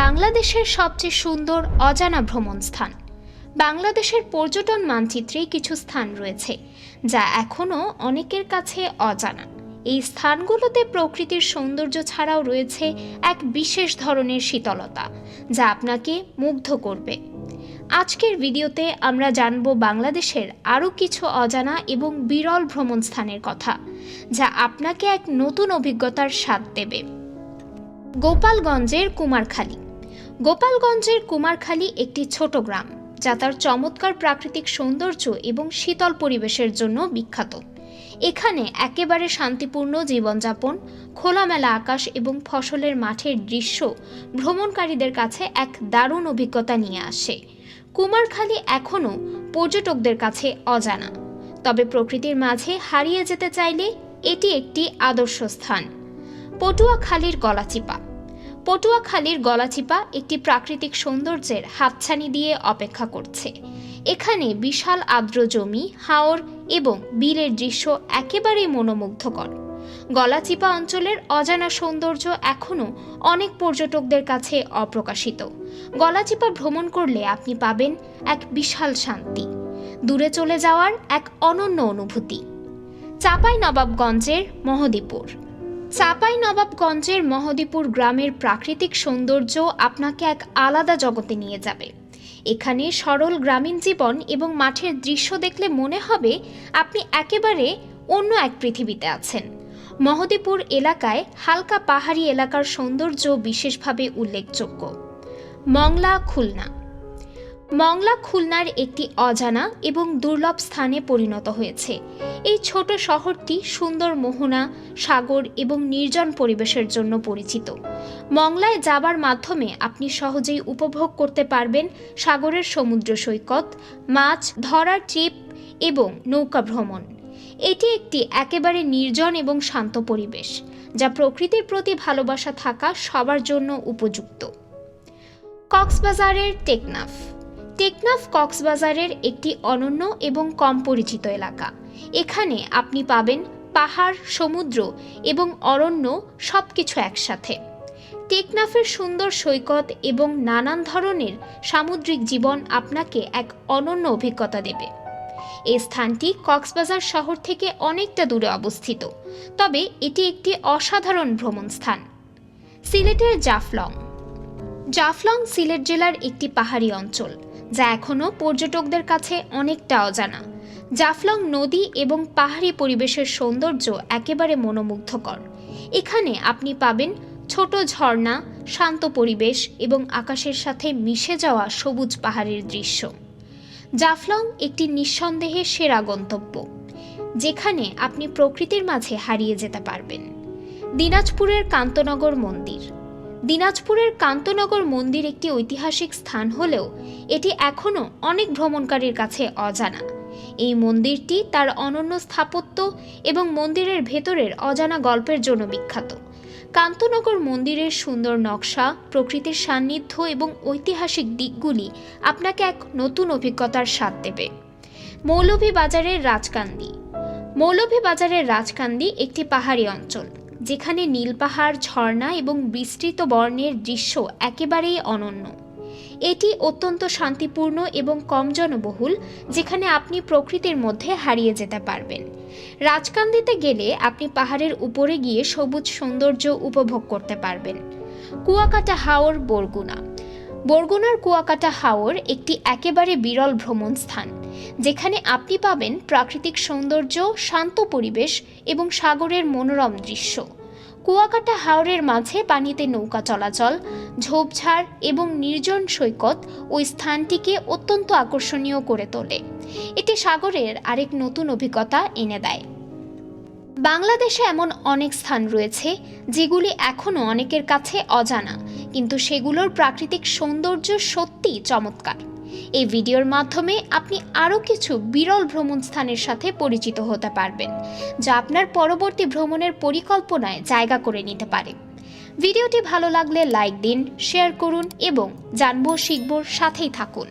বাংলাদেশের সবচেয়ে সুন্দর অজানা ভ্রমণ স্থান। বাংলাদেশের পর্যটন মানচিত্রে কিছু স্থান রয়েছে, যা এখনও অনেকের কাছে অজানা। এই স্থানগুলোতে প্রকৃতির সৌন্দর্য ছাড়াও রয়েছে এক বিশেষ ধরনের শীতলতা, যা আপনাকে মুগ্ধ করবে। আজকের ভিডিওতে আমরা জানব বাংলাদেশের আরও কিছু অজানা এবং বিরল ভ্রমণ স্থানের কথা, যা আপনাকে এক নতুন অভিজ্ঞতার স্বাদ দেবে। গোপালগঞ্জের কুমারখালী। গোপালগঞ্জের কুমারখালী একটি ছোট গ্রাম, যা তার চমৎকার প্রাকৃতিক সৌন্দর্য এবং শীতল পরিবেশের জন্য বিখ্যাত। এখানে একেবারে শান্তিপূর্ণ জীবনযাপন, খোলামেলা আকাশ এবং ফসলের মাঠের দৃশ্য ভ্রমণকারীদের কাছে এক দারুণ অভিজ্ঞতা নিয়ে আসে। কুমারখালী এখনও পর্যটকদের কাছে অজানা, তবে প্রকৃতির মাঝে হারিয়ে যেতে চাইলে এটি একটি আদর্শ স্থান। পটুয়াখালীর গলাচিপা পটুয়াখালীর গলাচিপা একটি প্রাকৃতিক সৌন্দর্যের হাতছানি দিয়ে অপেক্ষা করছে। এখানে বিশাল আর্দ্র জমি, হাওর এবং বিলের দৃশ্য একেবারেই মনোমুগ্ধকর। গলাচিপা অঞ্চলের অজানা সৌন্দর্য এখনও অনেক পর্যটকদের কাছে অপ্রকাশিত। গলাচিপা ভ্রমণ করলে আপনি পাবেন এক বিশাল শান্তি। দূরে চলে যাওয়ার এক অনন্য অনুভূতি। চাপাই নবাবগঞ্জের মহদীপুর। চাপাই নবাবগঞ্জের মহদীপুর গ্রামের প্রাকৃতিক সৌন্দর্য আপনাকে এক আলাদা জগতে নিয়ে যাবে। এখানে সরল গ্রামীণ জীবন এবং মাঠের দৃশ্য দেখলে মনে হবে আপনি একেবারে অন্য এক পৃথিবীতে আছেন। মহদীপুর এলাকায় হালকা পাহাড়ি এলাকার সৌন্দর্য বিশেষভাবে উল্লেখযোগ্য। মংলা, খুলনা। মংলা খুলনার একটি অজানা এবং দুর্লভ স্থানে পরিণত হয়েছে। এই ছোট শহরটি সুন্দর মোহনা, সাগর এবং নির্জন পরিবেশের জন্য পরিচিত। মংলায় যাবার মাধ্যমে আপনি সহজেই উপভোগ করতে পারবেন সাগরের সমুদ্র সৈকত, মাছ ধরার ট্রিপ এবং নৌকা ভ্রমণ। এটি একটি একেবারে নির্জন এবং শান্ত পরিবেশ, যা প্রকৃতির প্রতি ভালোবাসা থাকা সবার জন্য উপযুক্ত। কক্সবাজারের টেকনাফ টেকনাফ কক্সবাজারের একটি অনন্য এবং কম পরিচিত এলাকা। এখানে আপনি পাবেন পাহাড়, সমুদ্র এবং অরণ্য সব কিছু একসাথে। টেকনাফের সুন্দর সৈকত এবং নানান ধরনের সামুদ্রিক জীবন আপনাকে এক অনন্য অভিজ্ঞতা দেবে। এই স্থানটি কক্সবাজার শহর থেকে অনেকটা দূরে অবস্থিত, তবে এটি একটি অসাধারণ ভ্রমণ স্থান। সিলেটের জাফলং। জাফলং সিলেট জেলার একটি পাহাড়ি অঞ্চল। যা এখনও পর্যটকদের কাছে অনেকটা অজানা। জাফলং নদী এবং পাহাড়ি পরিবেশের সৌন্দর্য একেবারে মনোমুগ্ধকর। এখানে আপনি পাবেন ছোট ঝর্ণা, শান্ত পরিবেশ এবং আকাশের সাথে মিশে যাওয়া সবুজ পাহাড়ের দৃশ্য। জাফলং একটি নিঃসন্দেহে সেরা গন্তব্য, যেখানে আপনি প্রকৃতির মাঝে হারিয়ে যেতে পারবেন। দিনাজপুরের কান্তনগর মন্দির। দিনাজপুরের কান্তনগর মন্দির একটি ঐতিহাসিক স্থান হলেও এটি এখনও অনেক ভ্রমণকারীর কাছে অজানা। এই মন্দিরটি তার অনন্য স্থাপত্য এবং মন্দিরের ভেতরের অজানা গল্পের জন্য বিখ্যাত। কান্তনগর মন্দিরের সুন্দর নকশা, প্রকৃতির সান্নিধ্য এবং ঐতিহাসিক দিকগুলি আপনাকে এক নতুন অভিজ্ঞতার স্বাদ দেবে। মৌলভীবাজারের রাজকান্দি। মৌলভীবাজারের রাজকান্দি একটি পাহাড়ি অঞ্চল। যেখানে নীলপাহাড় ঝর্ণা এবং বিস্তৃত বর্ণের দৃশ্য একেবারেই অনন্য। এটি অত্যন্ত শান্তিপূর্ণ এবং কম জনবহুল, যেখানে আপনি প্রকৃতির মধ্যে হারিয়ে যেতে পারবেন। রাজকান্দিতে গেলে আপনি পাহাড়ের উপরে গিয়ে সবুজ সৌন্দর্য উপভোগ করতে পারবেন। কুয়াকাটা হাওর, বরগুনা। বরগুনার কুয়াকাটা হাওর একটি একেবারে বিরল ভ্রমণ স্থান, যেখানে আপনি পাবেন প্রাকৃতিক সৌন্দর্য, শান্ত পরিবেশ এবং সাগরের মনোরম দৃশ্য। কুয়াকাটা হাওরের মাঝে পানিতে নৌকা চলাচল, ঝোপঝাড় এবং নির্জন সৈকত ওই স্থানটিকে অত্যন্ত আকর্ষণীয় করে তোলে। এটি সাগরের আরেক নতুন অভিজ্ঞতা এনে দেয়। বাংলাদেশে এমন অনেক স্থান রয়েছে যেগুলি এখনও অনেকের কাছে অজানা, কিন্তু সেগুলোর প্রাকৃতিক সৌন্দর্য সত্যিই চমৎকার। এই ভিডিওর মাধ্যমে আপনি আরও কিছু বিরল ভ্রমণ স্থানের সাথে পরিচিত হতে পারবেন, যা আপনার পরবর্তী ভ্রমণের পরিকল্পনায় জায়গা করে নিতে পারে। ভিডিওটি ভালো লাগলে লাইক দিন, শেয়ার করুন এবং জানব, শিখব, সাথেই থাকুন।